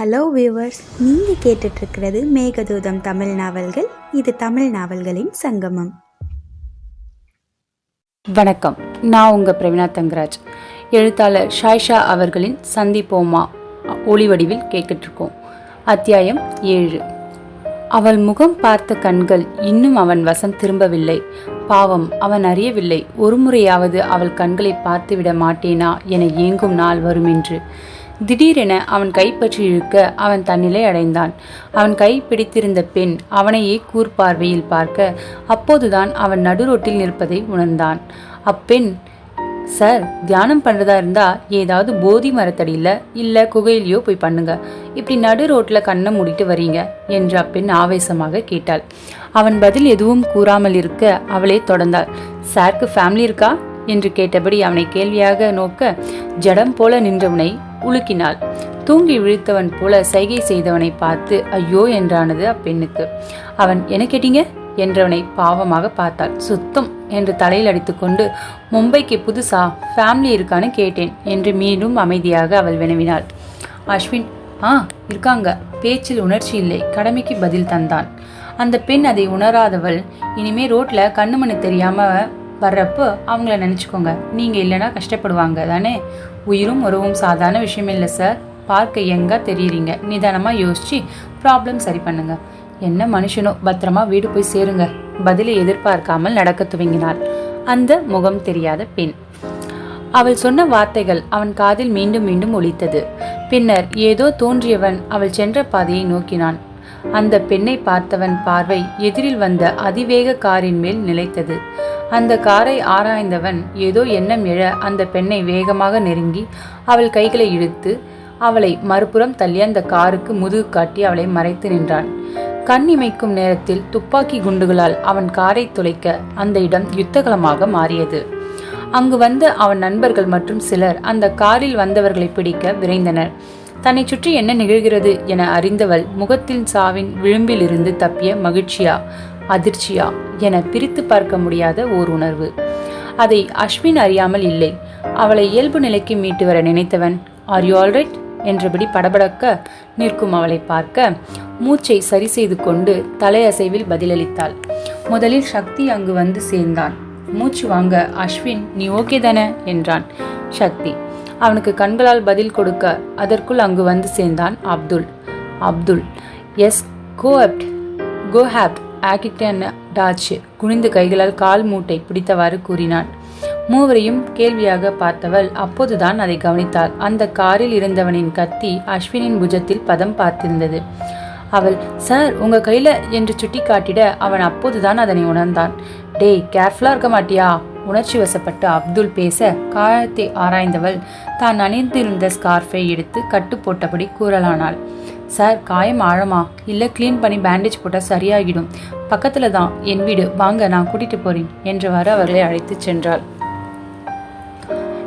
Hello viewers நீங்கள் கேட்டுட்ருக்கிறது மேகதூதம் தமிழ் நாவல்கள். இது தமிழ் நாவல்களின் சங்கமம். வணக்கம். நான் உங்கள் பிரவீனா தங்கராஜ். எழுத்தாளர் ஷாய்ஷா அவர்களின் சந்திப்போமா ஒளி வடிவில் கேட்டுட்ருக்கோம் அத்தியாயம் ஏழு. அவள் முகம் பார்த்த கண்கள் இன்னும் அவன் வசம் திரும்பவில்லை. பாவம் அவன் அறியவில்லை. ஒருமுறையாவது அவள் கண்களை பார்த்துவிட மாட்டேனா என ஏங்கும் நாள் வரும் என்று திடீரென அவன் கைப்பற்றி இழுக்க அவன் தன்னிலை அடைந்தான். அவன் கை பிடித்திருந்த பெண் அவனையே கூர்பார்வையில் பார்க்க அப்போதுதான் அவன் நடுரோட்டில் நிற்பதை உணர்ந்தான். அப்பெண் சார் தியானம் பண்ணுறதா இருந்தா ஏதாவது போதி மரத்தடியில் இல்லை? குகையிலையோ போய் பண்ணுங்க. இப்படி நடு ரோட்டில் கண்ணை மூடிட்டு வரீங்க என்று அப்பெண் ஆவேசமாக கேட்டாள். அவன் பதில் எதுவும் கூறாமல் இருக்க அவளே தொடர்ந்தாள். சாருக்கு ஃபேமிலி இருக்கா? என்று கேட்டபடி அவனை கேள்வியாக நோக்க ஜடம் போல நின்றவனை உலுக்கினாள். தூங்கி விழித்தவன் போல சைகை செய்தவனை பார்த்து ஐயோ என்றானது அப்பெண்ணுக்கு. அவன் என்ன கேட்டீங்க? என்றவனை பாவமாக பார்த்தாள். சுத்தம் என்று தலையில் அடித்துக்கொண்டு மும்பைக்கு புதுசா ஃபேமிலி இருக்கான்னு கேட்டேன் என்று மீண்டும் அமைதியாக அவள் வினவினாள். அஸ்வின் ஆ இருக்காங்க. பேச்சில் உணர்ச்சி இல்லை. கடமைக்கு பதில் தந்தான். அந்த பெண் அதை உணராதவள் இனிமே ரோட்ல கண்ணுமணி தெரியாம வர்றப்போ அவங்கள நினச்சிக்கோங்க. நீங்கள் இல்லைன்னா கஷ்டப்படுவாங்க. தானே? உயிரும் உறவும் சாதாரண விஷயம் இல்லை சார் பார்க்க எங்கே தெரியுறீங்க? நிதானமாக யோசிச்சு ப்ராப்ளம் சரி பண்ணுங்க. என்ன மனுஷனோ பத்திரமா வீடு போய் சேருங்க. பதிலை எதிர்பார்க்காமல் நடக்க துவங்கினாள் அந்த முகம் தெரியாத பெண். அவள் சொன்ன வார்த்தைகள் அவன் காதில் மீண்டும் மீண்டும் ஒலித்தது. பின்னர் ஏதோ தோன்றியவன் அவள் சென்ற பாதையை நோக்கினான். அந்த பெண்ணை பார்த்தவன் பார்வை எதிரில் வந்த அதிவேக காரின் மேல் நிலைத்தது. அந்த காரை ஆராய்ந்தவன் ஏதோ எண்ணம் எழ அந்த பெண்ணை வேகமாக நெருங்கி அவள் கைகளை இழுத்து அவளை மறுபுறம் தள்ளி அந்த காருக்கு முதுகு காட்டி அவளை மறைத்து நின்றான். கண் இமைக்கும் நேரத்தில் துப்பாக்கி குண்டுகளால் அவன் காரை துளைக்க அந்த இடம் யுத்தகலமாக மாறியது. அங்கு வந்த அவன் நண்பர்கள் மற்றும் சிலர் அந்த காரில் வந்தவர்களை பிடிக்க விரைந்தனர். தன்னை சுற்றி என்ன நிகழ்கிறது என அறிந்தவள் முகத்தின் சாவின் விளிம்பிலிருந்து தப்பிய மகிழ்ச்சியா? அதிர்ச்சியா என பிரித்து பார்க்க முடியாத ஓர் உணர்வு. அதை அஸ்வின் அறியாமல் இல்லை. அவளை இயல்பு நிலைக்கு மீட்டு வர நினைத்தவன் ஆர் யூ ஆல்ரைட் என்றபடி படபடக்க நிற்கும் அவளை பார்க்க மூச்சை சரி செய்து கொண்டு தலையசைவில் பதிலளித்தாள். முதலில் சக்தி அங்கு வந்து சேர்ந்தான். மூச்சு வாங்க அஸ்வின் நீ ஓகே தானே? என்றான் சக்தி. அவனுக்கு கண்களால் பதில் கொடுக்க அதற்குள் அங்கு வந்து சேர்ந்தான் அப்துல். அப்துல் எஸ் கோ அப்ட் கோ ஹேப்ட் ஆக்கிட்டன் டாச் குனிந்து கைகளால் கால் மூட்டை பிடித்தவாறு கூறினான். மூவரையும் கேள்வியாக பார்த்தவள் அப்போதுதான் அதை கவனித்தாள். அந்த காரில் இருந்தவனின் கத்தி அஸ்வினின் புஜத்தில் பதம் பார்த்திருந்தது. அவள் சார் உங்க கையில என்று சுட்டி காட்டிட அவன் அப்போதுதான் அதனை உணர்ந்தான். டேய் கேர்ஃபுல்லா இருக்க மாட்டியா? உணர்ச்சி வசப்பட்டு அப்துல் பேச காயத்தை ஆராய்ந்தவள் தான் அணிந்திருந்த ஸ்கார்ஃபை எடுத்து கட்டு போட்டபடி கூறலானாள். சார் காயம் ஆழமா? இல்லை க்ளீன் பண்ணி பேண்டேஜ் போட்டால் சரியாகிடும். பக்கத்தில் தான் என் வீடு. வாங்க நான் கூட்டிகிட்டு போகிறேன் என்றவாறு அவர்களை அழைத்துச் சென்றாள்.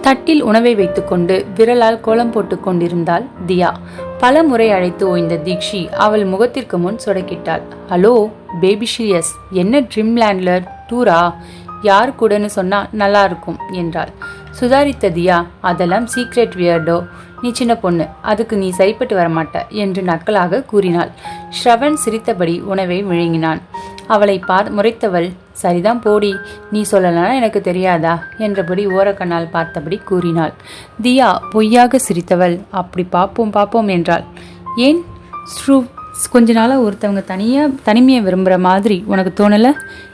தட்டில் உணவை வைத்துக்கொண்டு விரலால் கோலம் போட்டுக் கொண்டிருந்தாள் தியா. பல முறை அழைத்து ஓய்ந்த தீக்ஷி அவள் முகத்திற்கு முன் சொடக்கிட்டாள். ஹலோ பேபி ஷியஸ் என்ன ட்ரிம்லேண்ட்லர் டூரா? யார் கூடன்னு சொன்னா நல்லா இருக்கும் என்றாள். சுதாரித்த தியா அதெல்லாம் சீக்ரெட் வியர்டோ நீ சின்ன பொண்ணு அதுக்கு நீ சரிப்பட்டு வரமாட்ட என்று நக்கலாக கூறினாள். ஸ்ரவன் சிரித்தபடி உணவை விழுங்கினான் அவளை பார் முறைத்தவள் சரிதான் போடி நீ சொல்லலாம் எனக்கு தெரியாதா? என்றபடி ஓரக்கண்ணால் பார்த்தபடி கூறினாள். தியா பொய்யாக சிரித்தவள் அப்படி பார்ப்போம் பார்ப்போம் என்றாள். ஏன்? ஸ்ரூ கொஞ்ச நாளாக ஒருத்தவங்க தனியாக தனிமையை விரும்புகிற மாதிரி உனக்கு தோணலை?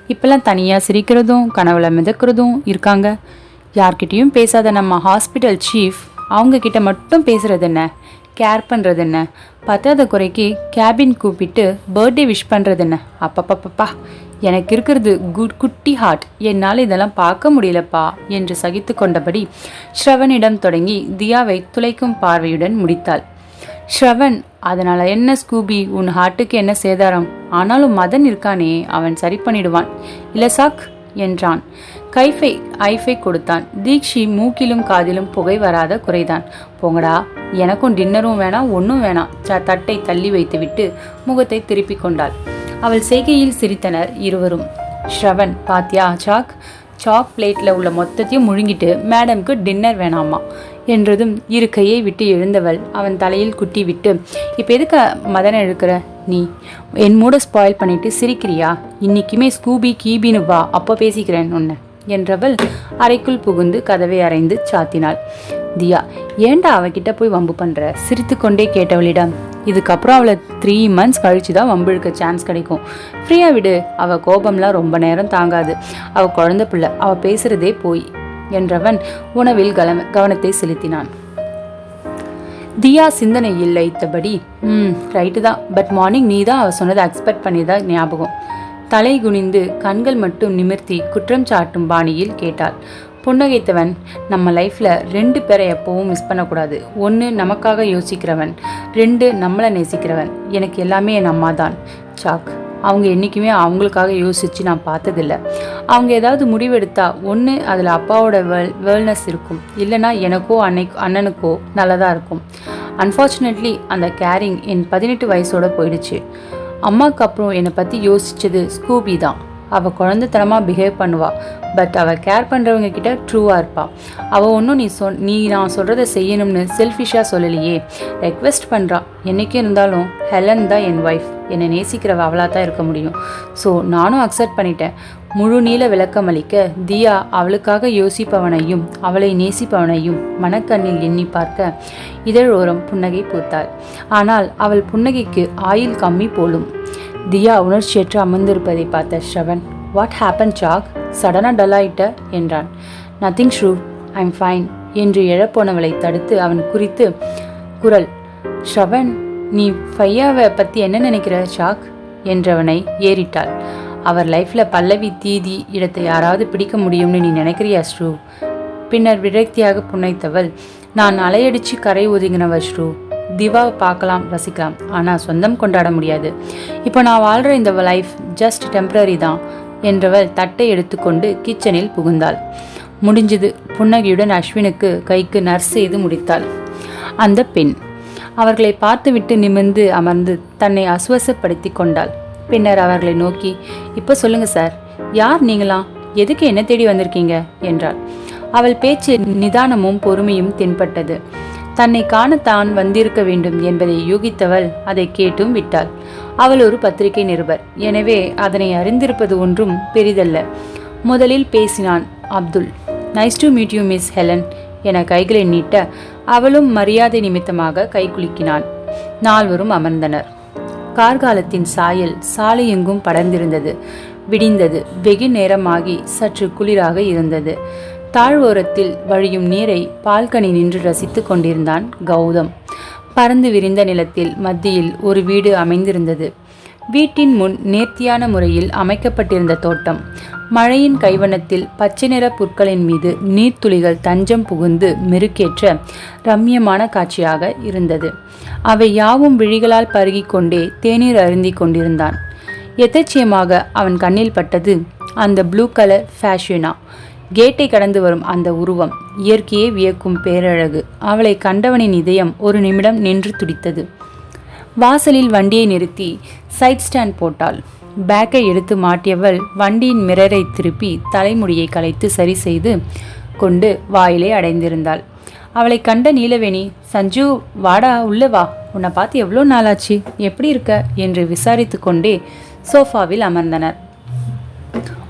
இப்போல்லாம் தனியாக சிரிக்கிறதும் கனவுல மிதக்கிறதும் இருக்காங்க. யார்கிட்டயும் பேசாத நம்ம ஹாஸ்பிட்டல் சீஃப் அவங்க கிட்ட மட்டும் பேசுறது என்ன? கேர் பண்ணுறது என்ன? பத்தாத குறைக்கு கேபின் கூப்பிட்டு பர்த்டே விஷ் பண்ணுறது என்ன? அப்பப்பப்பப்பா. எனக்கு இருக்கிறது குட் குட்டி ஹார்ட் என்னால் இதெல்லாம் பார்க்க முடியலப்பா என்று சகித்து கொண்டபடி ஸ்ரவனிடம் தொடங்கி தியாவை துளைக்கும் பார்வையுடன் முடித்தாள். ஸ்ரவன் அதனால் என்ன ஸ்கூபி உன் ஹார்ட்டுக்கு என்ன சேதாரம்? ஆனாலும் மதன் இருக்கானே அவன் சரி பண்ணிடுவான். இல்ல சாக் என்றான். கைஃபை ஐஃபை கொடுத்தான். தீக்ஷி மூக்கிலும் காதிலும் புகை வராத குறைதான். போங்கடா எனக்கும் டின்னரும் வேணாம் ஒன்றும் வேணாம் ச- தட்டை தள்ளி வைத்துவிட்டு முகத்தை திருப்பிக் கொண்டாள். அவள் செய்கையில் சிரித்தனர் இருவரும். ஸ்ரவன் பாத்தியா சாக்? சாக் பிளேட்டில் உள்ள மொத்தத்தையும் முழுங்கிட்டு மேடம்க்கு டின்னர் வேணாமா? என்றதும் இரு கையை விட்டு எழுந்தவள் அவன் தலையில் குட்டி விட்டு இப்போ எதுக்க மதனை எழுக்கிற நீ? என் மூட ஸ்பாயில் பண்ணிட்டு சிரிக்கிறியா? இன்னைக்குமே ஸ்கூபி கீபின்னு வா அப்போ பேசிக்கிறேன் உன்னை. என்றவள் அறைக்குள் புகுந்து கதவை அறைந்து சாத்தினாள். தியா ஏன்டா அவகிட்ட போய் வம்பு பண்ற? சிரித்து கொண்டே கேட்டவளிடம் இதுக்கப்புறம் அவளை த்ரீ மந்த்ஸ் கழிச்சு தான் வம்பு இழுக்க சான்ஸ் கிடைக்கும். ஃப்ரீயா விடு அவ கோபம்லாம் ரொம்ப நேரம் தாங்காது. அவ குழந்த பிள்ளை அவ பேசுறதே போய் என்றவன் உணவில் கவன கவனத்தை செலுத்தினான். தியா சிந்தனை இல்லை இத்தபடி ம் ரைட்டு தான். பட் மார்னிங் நீ தான் அவ சொன்னதை எக்ஸ்பெக்ட் பண்ணியதா ஞாபகம். தலை குனிந்து கண்கள் மட்டும் நிமிர்த்தி குற்றம் சாட்டும் பாணியில் கேட்டாள். புன்னகைத்தவன் நம்ம லைஃப்ல ரெண்டு பேரை எப்பவும் மிஸ் பண்ணக்கூடாது. ஒன்று நமக்காக யோசிக்கிறவன் ரெண்டு நம்மளை நேசிக்கிறவன். எனக்கு எல்லாமே என் அம்மா தான். சாக் அவங்க என்றைக்குமே அவங்களுக்காக யோசித்து நான் பார்த்ததில்ல. அவங்க ஏதாவது முடிவெடுத்தா ஒன்று அதில் அப்பாவோட வேல் வெல்னஸ் இருக்கும். இல்லைனா எனக்கோ அன்னை அண்ணனுக்கோ நல்லதாக இருக்கும். அன்ஃபார்ச்சுனேட்லி அந்த கேரிங் என் பதினெட்டு வயசோட போயிடுச்சு. அம்மாவுக்கு அப்புறம் என்னை பற்றி யோசிச்சது ஸ்கூபி தான். அவள் குழந்தைத்தனமாக பிஹேவ் பண்ணுவாள் பட் அவள் கேர் பண்ணுறவங்க கிட்ட ட்ரூவாக இருப்பாள் அவள் ஒன்றும் நீ சொ நீ நான் சொல்கிறத செய்யணும்னு செல்ஃபிஷாக சொல்லலையே. ரெக்வெஸ்ட் பண்ணுறா என்றைக்கும் இருந்தாலும் ஹெலன் தான் என் ஒய்ஃப் என்னை நேசிக்கிறவ அவளாக தான் இருக்க முடியும். ஸோ நானும் அக்செப்ட் பண்ணிட்டேன். முழு நீள விளக்கமளிக்க தியா அவளுக்காக யோசிப்பவனையும் அவளை நேசிப்பவனையும் மனக்கண்ணில் எண்ணி பார்க்க இதழோரம் புன்னகை பூத்தாள். ஆனால் அவள் புன்னகைக்கு ஆயில் கம்மி போலும். தியா உணர்ச்சியற்று அமர்ந்திருப்பதை பார்த்த ஸ்ரவன் வாட் ஹேப்பன் சாக் சடனாக டல்லாயிட்ட என்றான். நத்திங் ஷ்ரூ ஐம் ஃபைன் என்று எழப்போனவளை தடுத்து அவன் குறித்து குரல் ஷவன் நீ ஃபையாவை பற்றி என்ன நினைக்கிற ஷாக்? என்றவனை ஏறிட்டாள். அவர் லைஃப்பில் பல்லவி தீதி இடத்தை யாராவது பிடிக்க முடியும்னு நீ நினைக்கிறியா ஸ்ரூ? பின்னர் விரக்தியாக புன்னைத்தவள் நான் அலையடிச்சு கரை ஒதுங்கினவ ஸ்ரூ. திவாவை பார்க்கலாம் ரசிக்கலாம். ஆனால் சொந்தம் கொண்டாட முடியாது. இப்போ நான் வாழ்கிற இந்த லைஃப் ஜஸ்ட் டெம்பரரி தான் என்றவள் தட்டை எடுத்துக்கொண்டு கிச்சனில் புகுந்தாள். முடிஞ்சது. புன்னகையுடன் அஸ்வினுக்கு கைக்கு நர்ஸ் செய்து முடித்தாள். அந்த பெண் அவர்களை பார்த்துவிட்டு நிமிர்ந்து அமர்ந்து தன்னை அசுவசப்படுத்தி கொண்டாள். பின்னர் அவர்களை நோக்கி இப்போ சொல்லுங்க சார். யார் நீங்களா? எதுக்கு என்ன தேடி வந்திருக்கீங்க? என்றாள். அவள் பேச்சு நிதானமும் பொறுமையும் தென்பட்டது. தன்னை காணத்தான் வந்திருக்க வேண்டும் என்பதை யூகித்தவள் அதை கேட்டும் விட்டாள். அவள் ஒரு பத்திரிகை நிருபர். எனவே அதனை அறிந்திருப்பது ஒன்றும் பெரிதல்ல. முதலில் பேசினான் Abdul. Nice to meet you miss Helen என கைகளை நீட்ட அவளும் மரியாதை நிமித்தமாக கைகுலுக்கினான் நால்வரும் அமர்ந்தனர். கார்காலத்தின் சாயல் சாலையெங்கும் படர்ந்திருந்தது. விடிந்தது. வெகு நேரமாகி சற்று குளிராக இருந்தது. தாழ்வோரத்தில் வழியும் நீரை பால்கனி நின்று ரசித்துக் கொண்டிருந்தான் கௌதம். பறந்து விரிந்த நிலத்தில் மத்தியில் ஒரு வீடு அமைந்திருந்தது. வீட்டின் முன் நேர்த்தியான முறையில் அமைக்கப்பட்டிருந்த தோட்டம். மழையின் கைவனத்தில் பச்சை நிற புற்களின் மீது நீர்த்துளிகள் தஞ்சம் புகுந்து மெருக்கேற்ற ரம்யமான காட்சியாக இருந்தது. அவை யாவும் விழிகளால் பருகிக்கொண்டே தேநீர் அருந்திக் கொண்டிருந்தான். எதேச்சியமாக அவன் கண்ணில் பட்டது அந்த ப்ளூ கலர் ஃபேஷனா கேட்டை கடந்து வரும் அந்த உருவம் இயற்கையே வியக்கும் பேரழகு. அவளை கண்டவனின் இதயம் ஒரு நிமிடம் நின்று துடித்தது. வாசலில் வண்டியை நிறுத்தி சைட் ஸ்டாண்ட் போட்டாள். பேக்கை எடுத்து மாட்டியவள் வண்டியின் மிரரை திருப்பி தலைமுடியை கலைத்து சரி செய்து கொண்டு வாயிலே அடைந்திருந்தாள். அவளை கண்ட நீலவேணி சஞ்சு வாடா உள்ளே வா. உன்னை பார்த்து எவ்வளோ நாளாச்சு? எப்படி இருக்க? என்று விசாரித்து கொண்டே சோஃபாவில் அமர்ந்தனர்.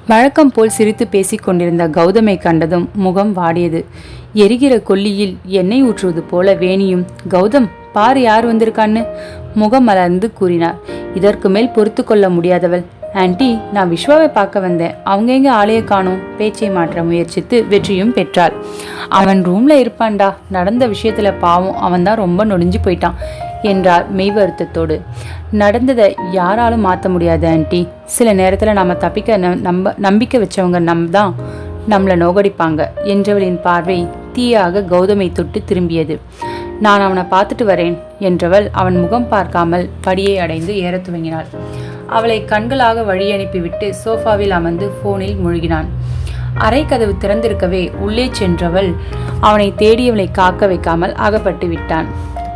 வழக்கம் போல் சிரித்து பேசிக் கொண்டிருந்த கௌதமை கண்டதும் முகம் வாடியது. எரிகிற கொல்லியில் எண்ணெய் ஊற்றுவது போல வேணியும் கௌதம் பாரு யார் வந்திருக்கான்னு? முகம் மலர்ந்து கூறினார். இதற்கு மேல் பொறுத்து கொள்ள முடியாதவள். ஆன்டி நான் விஸ்வாவை பார்க்க வந்தேன். அவங்க எங்க ஆளைய காணும். பேச்சை மாற்ற முயற்சித்து வெற்றியும் பெற்றாள். அவன் ரூம்ல இருப்பான்டா. நடந்த விஷயத்துல பாவம் அவன் தான் ரொம்ப நொடிஞ்சு போயிட்டான் என்றார் மெய் வருத்தத்தோடு. நடந்ததை யாராலும் மாற்ற முடியாது ஆன்டி சில நேரத்தில் நம்ம தப்பிக்க ந- நம்ப நம்பிக்கை வச்சவங்க நம் தான் நம்மளை நோகடிப்பாங்க என்றவளின் பார்வை தீயாக கௌதமை தொட்டு திரும்பியது. நான் அவனை பார்த்துட்டு வரேன் என்றவள் அவன் முகம் பார்க்காமல் படியை அடைந்து ஏறத் துவங்கினாள். அவளை கண்களாக வழி அனுப்பிவிட்டு சோஃபாவில் அமர்ந்து போனில் மூழ்கினான். அறை கதவு திறந்திருக்கவே உள்ளே சென்றவள் அவனை தேடியவளை காக்க வைக்காமல் அகப்பட்டு விட்டான்.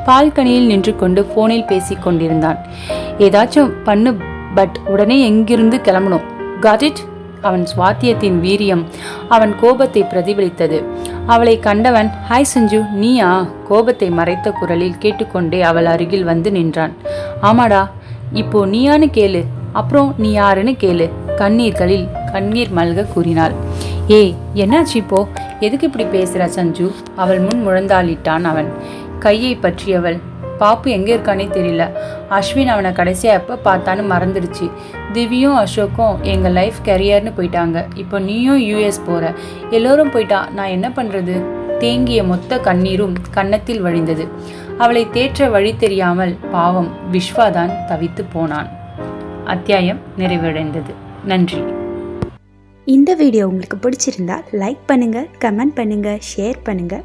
பால்கனியில் நின்று கொண்டு போனில் பேசிக் கொண்டிருந்தான். ஏதாச்சும் பண்ணு பட் உடனே எங்கிருந்து கிளம்பணும்? காட் இட் அவன் சுவாத்தியத்தின் வீரியம் அவன் கோபத்தை பிரதிபலித்தது. அவளை கண்டவன் ஹாய் சஞ்சு நீயா? கோபத்தை மறைத்த குரலில் கேட்டுக்கொண்டே அவள் அருகில் வந்து நின்றான். ஆமாடா இப்போ நீயான்னு கேளு அப்புறம் நீ யாருன்னு கேளு கண்ணீர்களில் கண்ணீர் மல்க கூறினாள். ஏய் என்னாச்சு இப்போ? எதுக்கு இப்படி பேசுற சஞ்சு? அவள் முன் முழந்தாளிட்டான் அவன். கையை பற்றியவள் பாப்பு எங்கே இருக்கானே தெரியல. அஸ்வின் அவனை கடைசியாக எப்போ பார்த்தான்னு மறந்துடுச்சு. திவ்யும் அசோக்கும் எங்கள் லைஃப் கெரியர்னு போயிட்டாங்க. இப்போ நீயும் யூஎஸ் போகிற எல்லோரும் போயிட்டா நான் என்ன பண்ணுறது தேங்கிய மொத்த கண்ணீரும் கன்னத்தில் வழிந்தது. அவளை தேற்ற வழி தெரியாமல் பாவம் விஸ்வாதான் தவித்து போனான். அத்தியாயம் நிறைவடைந்தது. நன்றி. இந்த வீடியோ உங்களுக்கு பிடிச்சிருந்தா லைக் பண்ணுங்கள் கமெண்ட் பண்ணுங்கள் ஷேர் பண்ணுங்கள்